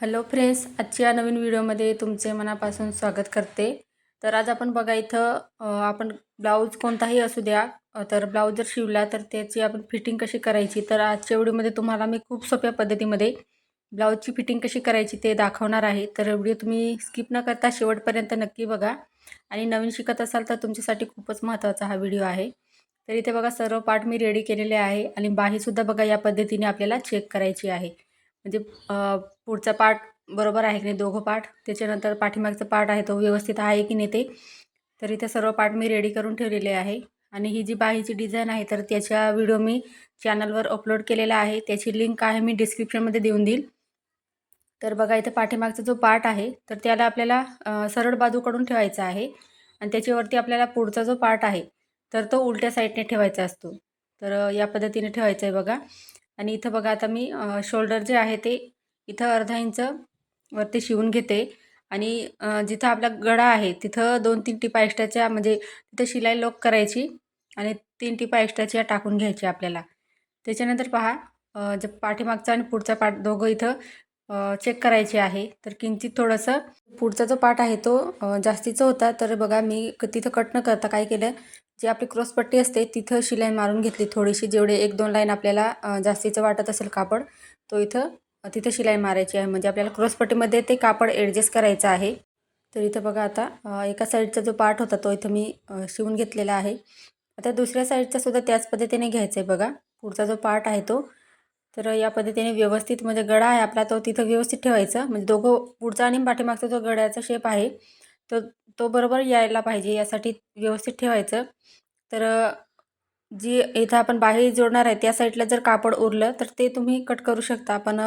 Hello friends आजच्या नवीन व्हिडिओमध्ये तुमचे मनापासून स्वागत करते. तर आज आपण बघा इथं आपण ब्लाऊज कोणताही असू द्या तर ब्लाऊज जर शिवला तर त्याची आपण फिटिंग कशी करायची? तर आजच्या व्हिडिओमध्ये तुम्हाला मी खूप सोप्या पद्धतीमध्ये ब्लाऊजची फिटिंग कशी करायची ते दाखवणार आहे. तर व्हिडिओ तुम्ही स्किप न करता शेवटपर्यंत नक्की बघा. आणि नवीन शिकत असाल तर तुमच्यासाठी खूपच महत्त्वाचा हा व्हिडिओ आहे. तर इथे बघा सर्व पार्ट मी रेडी केलेले आहे आणि बाहीसुद्धा बघा या पद्धतीने आपल्याला चेक करायची आहे. म्हणजे पुढचा पार्ट बरोबर आहे की नाही? दोघं पार्ट त्याच्यानंतर पाठीमागचा पार्ट आहे तो व्यवस्थित आहे की नाही ते? तर इथे सर्व पार्ट मी रेडी करून ठेवलेले आहे. आणि ही जी बाहीची डिझाईन आहे तर त्याच्या व्हिडिओ मी चॅनलवर अपलोड केलेला आहे. त्याची लिंक आहे मी डिस्क्रिप्शनमध्ये देऊन देईल. तर बघा इथे पाठीमागचा जो पार्ट आहे तर त्याला आपल्याला सरळ बाजूकडून ठेवायचा आहे. आणि त्याच्यावरती आपल्याला पुढचा जो पार्ट आहे तर तो उलट्या साईडने ठेवायचा असतो. तर या पद्धतीने ठेवायचा आहे बघा. आणि इथं बघा आता मी शोल्डर जे आहे ते इथं अर्धा इंच वरती शिवून घेते. आणि जिथं आपला गळा आहे तिथं दोन तीन टिपा एक्स्ट्राच्या म्हणजे तिथं शिलाई लॉक करायची आणि तीन टिपा एक्स्ट्राच्या टाकून घ्यायची आपल्याला. त्याच्यानंतर पहा जे पाठीमागचा आणि पुढचा पार्ट दोघं इथं चेक करायचे आहे. तर किंचित थोडंसं पुढचा जो पार्ट आहे तो जास्तीचा होता. तर बघा मी क- तिथं कट न करता काय केलं जी आपली क्रॉसपट्टी असते तिथं शिलाई मारून घेतली थोडीशी. जेवढे एक दोन लाईन आपल्याला जास्तीचं वाटत असेल कापड तो इथं तिथं शिलाई मारायची आहे. म्हणजे आपल्याला क्रॉसपट्टीमध्ये ते कापड ॲडजस्ट करायचं आहे. तर इथं बघा आता एका साईडचा जो पार्ट होता तो इथं मी शिवून घेतलेला आहे. आता दुसऱ्या साईडचा सुद्धा त्याच पद्धतीने घ्यायचा आहे बघा. पुढचा जो पार्ट आहे तो. तर या पद्धतीने व्यवस्थित म्हणजे गळा आहे आपला तो तिथं व्यवस्थित ठेवायचा. म्हणजे दोघं पुढचा आणि पाठीमागचा जो गळ्याचा शेप आहे तो तो बरोबर यायला पाहिजे. यासाठी व्यवस्थित ठेवायचं. तर जी इथं आपण बाही जोडणार आहे त्या साईडला जर कापड उरलं तर ते तुम्ही कट करू शकता. पण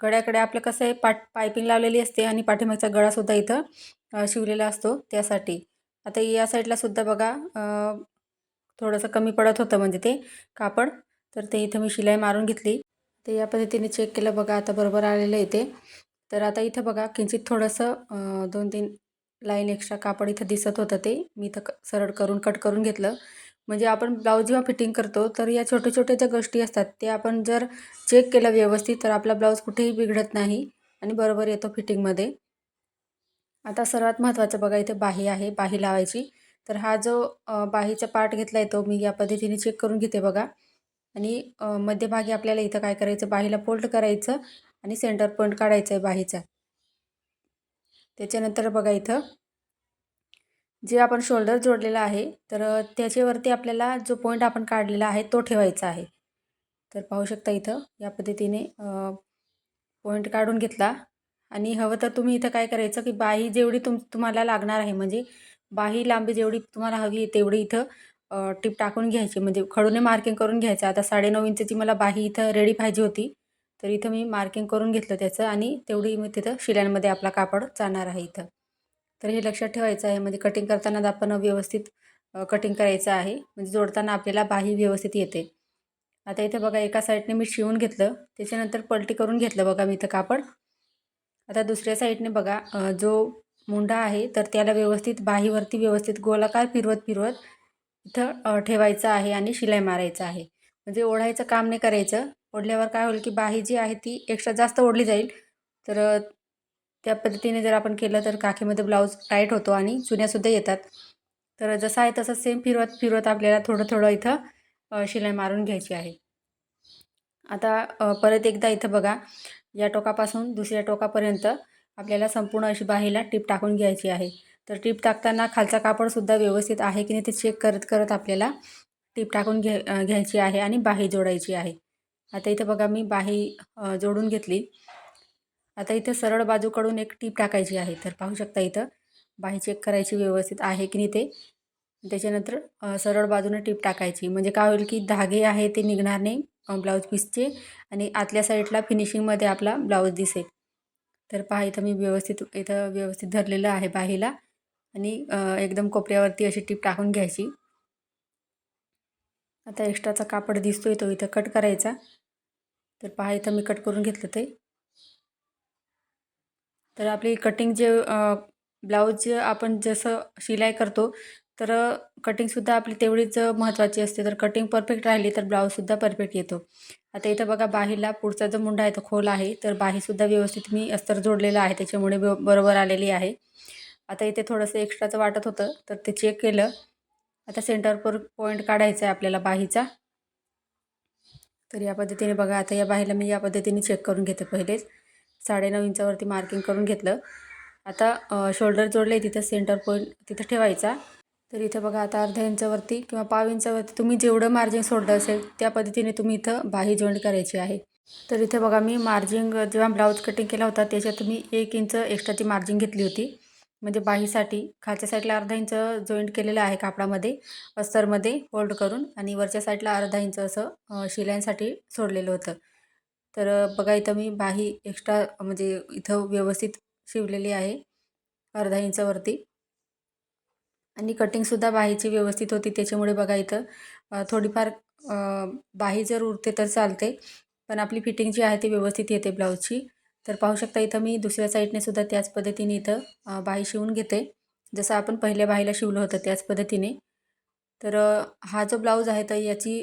गळ्याकडे आपलं कसं आहे पाट पायपिंग लावलेली असते आणि पाठीमागचा गळासुद्धा इथं शिवलेला असतो त्यासाठी. आता या साईडलासुद्धा बघा थोडंसं कमी पडत होतं म्हणजे ते कापड तर ते इथं मी शिलाई मारून घेतली. ते या पद्धतीने चेक केलं बघा आता बरोबर आलेलं आहे ते. तर आता इथं बघा किंचित थोडंसं दोन तीन लाईन एक्स्ट्रा कापड इथं दिसत होतं ते. मी इथं क सरळ करून कट करून घेतलं. म्हणजे आपण ब्लाऊज जेव्हा फिटिंग करतो तर या छोट्या छोट्या ज्या गोष्टी असतात ते आपण जर चेक केलं व्यवस्थित तर आपला ब्लाऊज कुठेही बिघडत नाही आणि बरोबर येतो फिटिंगमध्ये आता सर्वात महत्त्वाचं बघा इथे बाही आहे बाही लावायची. तर हा जो बाहीचा पार्ट घेतला आहे तो मी या पद्धतीने चेक करून घेते बघा. आणि मध्यभागी आपल्याला इथं काय करायचं बाहीला फोल्ड करायचं आणि सेंटर पॉईंट काढायचं आहे बाहीचा. त्याच्यानंतर बघा इथं जे आपण शोल्डर जोडलेला आहे तर त्याच्यावरती आपल्याला जो पॉईंट आपण काढलेला आहे तो ठेवायचा आहे. तर पाहू शकता इथं या पद्धतीने पॉईंट काढून घेतला. आणि हवं तर तुम्ही इथं काय करायचं की बाही जेवढी तुम तुम्हाला लागणार आहे म्हणजे बाही लांबी जेवढी तुम्हाला हवी आहे तेवढी इथं टिप टाकून घ्यायची. म्हणजे खडूने मार्किंग करून घ्यायचं. आता साडेनऊ इंचची मला बाही इथं रेडी पाहिजे होती. तर इथं मी मार्किंग करून घेतलं त्याचं आणि तेवढी मी तिथं शिल्यांमध्ये आपला कापड जाणार आहे इथं. तर हे लक्षात ठेवायचं आहे. म्हणजे कटिंग करताना आपण व्यवस्थित कटिंग करायचं आहे. म्हणजे जोडताना आपल्याला बाही व्यवस्थित येते. आता इथं बघा एका साईडने मी शिवून घेतलं. त्याच्यानंतर पलटी करून घेतलं बघा मी इथं कापड. आता दुसऱ्या साईडने बघा जो मुंडा आहे तर त्याला व्यवस्थित बाहीवरती व्यवस्थित गोलाकार फिरवत फिरवत इथं ठेवायचं आहे आणि शिलाई मारायचं आहे. म्हणजे ओढायचं काम नाही करायचं. ओढल्यावर काय होईल की बाही जी आहे ती एक्स्ट्रा जास्त ओढली जाईल. तर त्या पद्धतीने जर आपण केलं तर काखेमध्ये ब्लाऊज टाईट होतो आणि चुन्यासुद्धा येतात. तर जसं आहे तसं सेम फिरवत फिरवत आपल्याला थोडं थोडं इथं शिलाई मारून घ्यायची आहे. आता परत एकदा इथं बघा या टोकापासून दुसऱ्या टोकापर्यंत आपल्याला संपूर्ण अशी बाहीला टीप टाकून घ्यायची आहे. तर टीप टाकताना खालचा कापडसुद्धा व्यवस्थित आहे की नाही ते चेक करत करत आपल्याला टीप टाकून घ्या घ्यायची आहे आणि बाही जोडायची आहे. आता इथं बघा मी बाही जोडून घेतली. आता इथं सरळ बाजूकडून एक टीप टाकायची आहे. तर पाहू शकता इथं. बाही चेक करायची व्यवस्थित आहे की नाही ते. त्याच्यानंतर सरळ बाजूने टीप टाकायची. म्हणजे काय होईल की धागे आहे ते निघणार नाही ब्लाऊज पीसचे आणि आतल्या साईडला फिनिशिंगमध्ये आपला ब्लाऊज दिसेल. तर पहा इथं मी व्यवस्थित इथं व्यवस्थित धरलेलं आहे बाहीला आणि एकदम कोपऱ्यावरती अशी टीप टाकून घ्यायची. आता एक्स्ट्राचा कापड दिसतोय तो इथं कट करायचा. तर पहा इथं मी कट करून घेतलं ते. तर आपली कटिंग जे ब्लाऊज जे आपण जसं शिलाई करतो तर कटिंगसुद्धा आपली तेवढीच महत्त्वाची असते. तर कटिंग परफेक्ट राहिली तर ब्लाऊजसुद्धा परफेक्ट येतो. आता इथं बघा बाहीला पुढचा जो मुंडा आहे तो खोल आहे. तर बाहीसुद्धा व्यवस्थित मी अस्तर जोडलेला आहे. त्याच्यामुळे ब बरोबर आलेली आहे. आता इथे थोडंसं एक्स्ट्राचं वाटत होतं तर ते चेक केलं. आता सेंटर पर पॉईंट काढायचा आहे आपल्याला बाहीचा. तर या पद्धतीने बघा आता या बाहीला मी या पद्धतीने चेक करून घेते पहिलेच. साडेनऊ इंचावरती मार्किंग करून घेतलं. आता शोल्डर जोडले तिथं सेंटर पॉईंट तिथं ठेवायचा. तर इथं बघा आता अर्ध्या इंचावरती किंवा पाव इंचावरती तुम्ही जेवढं मार्जिन सोडलं असेल त्या पद्धतीने तुम्ही इथं बाही जॉईंट करायची आहे. तर इथे बघा मी मार्जिंग जेव्हा ब्लाऊज कटिंग केला होता त्याच्यात मी एक इंच एक्स्ट्राची मार्जिन घेतली होती. म्हणजे बाहीसाठी खालच्या साईडला अर्धा इंच जॉईंट केलेलं आहे कापडामध्ये अस्तरमध्ये फोल्ड करून आणि वरच्या साईडला अर्धा इंच असं शिलाईंसाठी सोडलेलं होतं. तर बघा इथं मी बाही एक्स्ट्रा म्हणजे इथं व्यवस्थित शिवलेली आहे अर्धा इंचावरती. आणि कटिंगसुद्धा बाहीची व्यवस्थित होती त्याच्यामुळे बघा इथं थोडीफार बाही जर उरते तर चालते पण आपली फिटिंग जी आहे ती व्यवस्थित येते ब्लाऊजची. तर पाहू शकता इथं मी दुसऱ्या साईडने सुद्धा त्याच पद्धतीने इथं बाही शिवून घेते. जसं आपण पहिल्या बाहीला शिवलं होतं त्याच पद्धतीने. तर हा जो ब्लाऊज आहे तर याची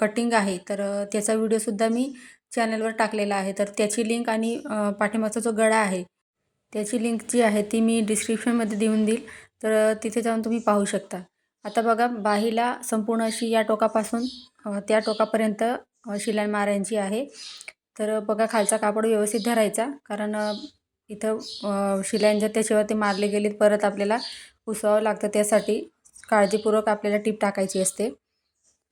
कटिंग आहे. तर त्याचा व्हिडिओसुद्धा मी चॅनलवर टाकलेला आहे. तर त्याची लिंक आणि पाठिंबाचा जो गळा आहे त्याची लिंक जी आहे ती मी डिस्क्रिप्शनमध्ये देऊन देईल. तर तिथे जाऊन तुम्ही पाहू शकता. आता बघा बाहीला संपूर्ण अशी या टोकापासून त्या टोकापर्यंत शिलाई मारायची आहे. तर बघा खालचा कापड व्यवस्थित धरायचा. कारण इथं शिलाईन जर त्याच्यावरती मारले गेले परत आपल्याला उसवावं लागतं त्यासाठी. काळजीपूर्वक आपल्याला टीप टाकायची असते.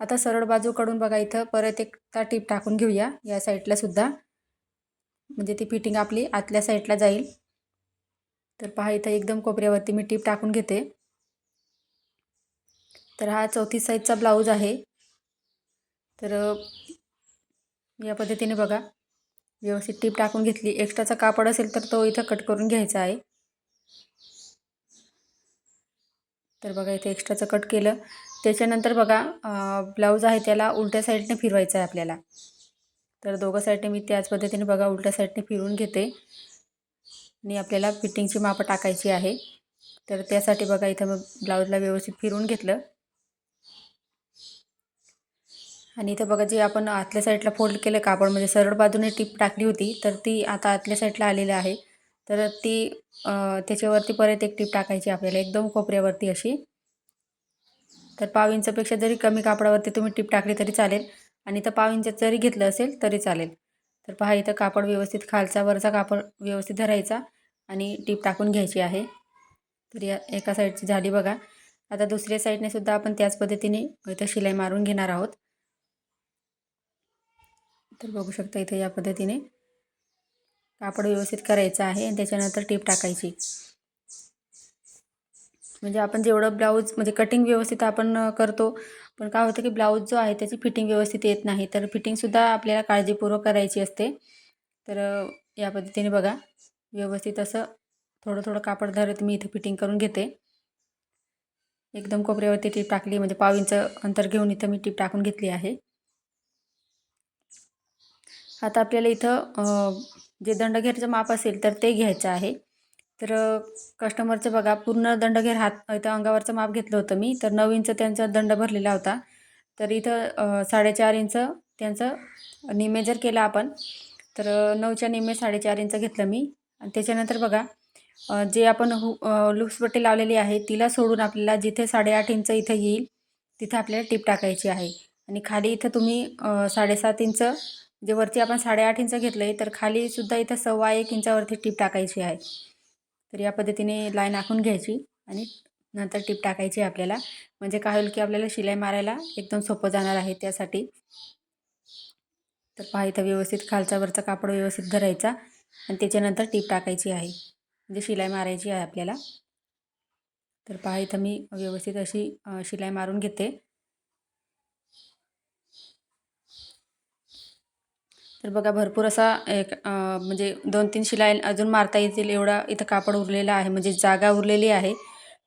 आता सरळ बाजूकडून बघा इथं. परत एकदा टीप टाकून घेऊया. या साईडला सुद्धा. म्हणजे ती फिटिंग आपली आतल्या साईडला जाईल. तर पहा इथं एकदम कोपऱ्यावरती मी टीप टाकून घेते. तर हा चौथी साईजचा ब्लाऊज आहे. तर या पद्धतीने बघा. व्यवस्थित टीप टाकून घेतली. एक्स्ट्राचा कापड असेल तर तो इथं कट करून घ्यायचा आहे. तर बघा इथे एक्स्ट्राचं कट केलं. त्याच्यानंतर बघा ब्लाऊज आहे त्याला उलट्या साईडने फिरवायचं आहे आपल्याला. तर दोघं साईडने मी त्याच पद्धतीने बघा उलट्या साईडने फिरून घेते. आणि आपल्याला फिटिंगची मापं टाकायची आहे. तर त्यासाठी बघा इथं मग ब्लाऊजला व्यवस्थित फिरून घेतलं. आणि इथं बघा जे आपण आतल्या साईडला फोल्ड केलं कापड म्हणजे सरळ बाजूने टीप टाकली होती तर ती आता आतल्या साईडला आलेली आहे. तर ती त्याच्यावरती परत एक टीप टाकायची आपल्याला एकदम कोपऱ्यावरती अशी. तर पाव इंचपेक्षा जरी कमी कापडावरती तुम्ही टीप टाकली तरी चालेल. आणि तर पाव इंच जरी घेतलं असेल तरी चालेल. तर पहा इथं कापड व्यवस्थित खालचा वरचा कापड व्यवस्थित धरायचा आणि टीप टाकून घ्यायची आहे. तर या एका साईडची झाली बघा. आता दुसऱ्या साईडने सुद्धा आपण त्याच पद्धतीने इथं शिलाई मारून घेणार आहोत. तर बघू शकता इथे या पद्धतीने कापड व्यवस्थित करायचं आहे आणि त्याच्यानंतर टीप टाकायची. म्हणजे आपण जेवढं ब्लाऊज म्हणजे कटिंग व्यवस्थित आपण करतो पण काय होतं की ब्लाऊज जो आहे त्याची फिटिंग व्यवस्थित येत नाही. तर फिटिंगसुद्धा आपल्याला काळजीपूर्वक करायची असते. तर या पद्धतीने बघा. व्यवस्थित असं थोडं थोडं कापड धरत मी इथं फिटिंग करून घेते. एकदम कोपऱ्यावरती टीप टाकली म्हणजे पाव इंच अंतर घेऊन इथं मी टीप टाकून घेतली आहे. आता आपल्याला इथं जे दंडघेरचं माप असेल तर ते घ्यायचं आहे. तर कस्टमरचं बघा पूर्ण दंडघेर हात इथं अंगावरचं माप घेतलं होतं मी. तर नऊ इंच त्यांचा दंड भरलेला होता. तर इथं साडेचार इंच त्यांचं निमे जर केलं आपण तर नऊच्या निम्मे साडेचार इंच घेतलं मी. आणि त्याच्यानंतर बघा जे आपण हु लुप्सपट्टी लावलेली आहे तिला सोडून आपल्याला जिथे साडेआठ इंच इथं येईल तिथं आपल्याला टीप टाकायची आहे. आणि खाली इथं तुम्ही साडेसात इंच जे वरती आपण साडेआठ इंच घेतलं आहे तर खालीसुद्धा इथं सव्वा एक इंचावरती टीप टाकायची आहे. तर या पद्धतीने लाईन आखून घ्यायची आणि नंतर टीप टाकायची आपल्याला. म्हणजे काय होईल की आपल्याला शिलाई मारायला एकदम सोपं जाणार आहे त्यासाठी. तर पहा इथं व्यवस्थित खालचा वरचा कापड व्यवस्थित धरायचा आणि त्याच्यानंतर टीप टाकायची आहे. म्हणजे शिलाई मारायची आहे आपल्याला. तर पहा इथं मी व्यवस्थित अशी शिलाई मारून घेते. तर बघा भरपूर असा एक म्हणजे दोन तीन शिलाई अजून मारता येतील एवढा इथं कापड उरलेला आहे म्हणजे जागा उरलेली आहे.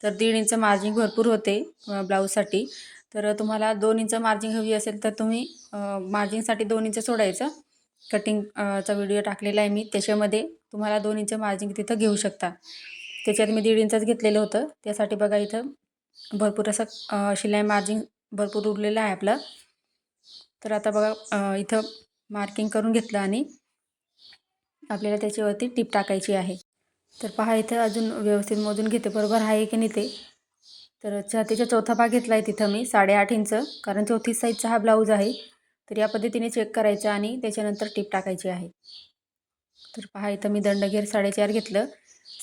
तर दीड इंच मार्जिंग भरपूर होते ब्लाऊजसाठी. तर तुम्हाला दोन इंच मार्जिंग हवी असेल तर तुम्ही मार्जिंगसाठी दोन इंच सोडायचं. कटिंगचा व्हिडिओ टाकलेला आहे मी त्याच्यामध्ये तुम्हाला दोन इंच मार्जिंग तिथं घेऊ शकता. त्याच्यात मी दीड इंचच घेतलेलं होतं त्यासाठी बघा इथं भरपूर असं शिलाई मार्जिन भरपूर उरलेलं आहे आपलं. तर आता बघा इथं मार्किंग करून घेतलं आणि आपल्याला त्याच्यावरती टीप टाकायची आहे. तर पहा इथं अजून व्यवस्थित मोजून घेते. बरोबर आहे की नाही ते? तर छातीचा चौथा भाग घेतला आहे तिथं मी साडेआठ इंच. कारण चौथी साईजचा हा ब्लाऊज आहे. तर या पद्धतीने चेक करायचं आणि त्याच्यानंतर टीप टाकायची आहे. तर पहा इथं मी दंडघेर साडेचार घेतलं.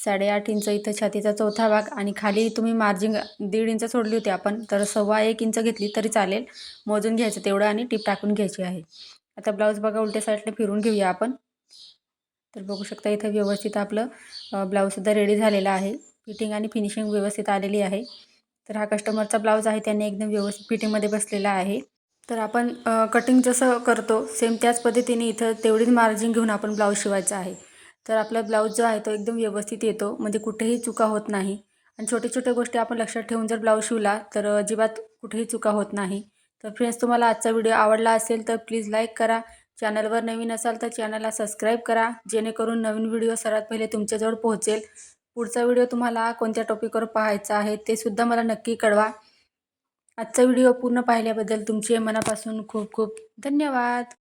साडेआठ इंच इथं छातीचा चौथा भाग आणि खाली तुम्ही मार्जिंग दीड इंच सोडली होती आपण तर सव्वा एक इंच घेतली तरी चालेल. मोजून घ्यायचं तेवढं आणि टीप टाकून घ्यायची आहे. आता ब्लाऊज बघा उलट्या साईडला फिरून घेऊया आपण. तर बघू शकता इथं व्यवस्थित आपलं ब्लाऊजसुद्धा रेडी झालेला आहे. फिटिंग आणि फिनिशिंग व्यवस्थित आलेली आहे. तर हा कस्टमरचा ब्लाऊज आहे त्याने एकदम व्यवस्थित फिटिंगमध्ये बसलेला आहे. तर आपण कटिंग जसं करतो सेम त्याच पद्धतीने इथं तेवढीच मार्जिन घेऊन आपण ब्लाऊज शिवायचा आहे. तर आपला ब्लाऊज जो आहे तो एकदम व्यवस्थित येतो. म्हणजे कुठेही चुका होत नाही. आणि छोट्या छोट्या गोष्टी आपण लक्षात ठेवून जर ब्लाऊज शिवला तर अजिबात कुठेही चुका होत नाही. तर फ्रेंड्स तुम्हाला आजचा व्हिडिओ आवडला असेल तर प्लीज लाईक करा. चॅनलवर नवीन असाल तर चॅनलला सबस्क्राईब करा. जेणेकरून नवीन व्हिडिओ सर्वात पहिले तुमच्याजवळ पोहोचेल. पुढचा व्हिडिओ तुम्हाला कोणत्या टॉपिकवर पाहायचा आहे ते सुद्धा मला नक्की कळवा. आजचा व्हिडिओ पूर्ण पाहिल्याबद्दल तुमचे मनापासून खूप खूप धन्यवाद.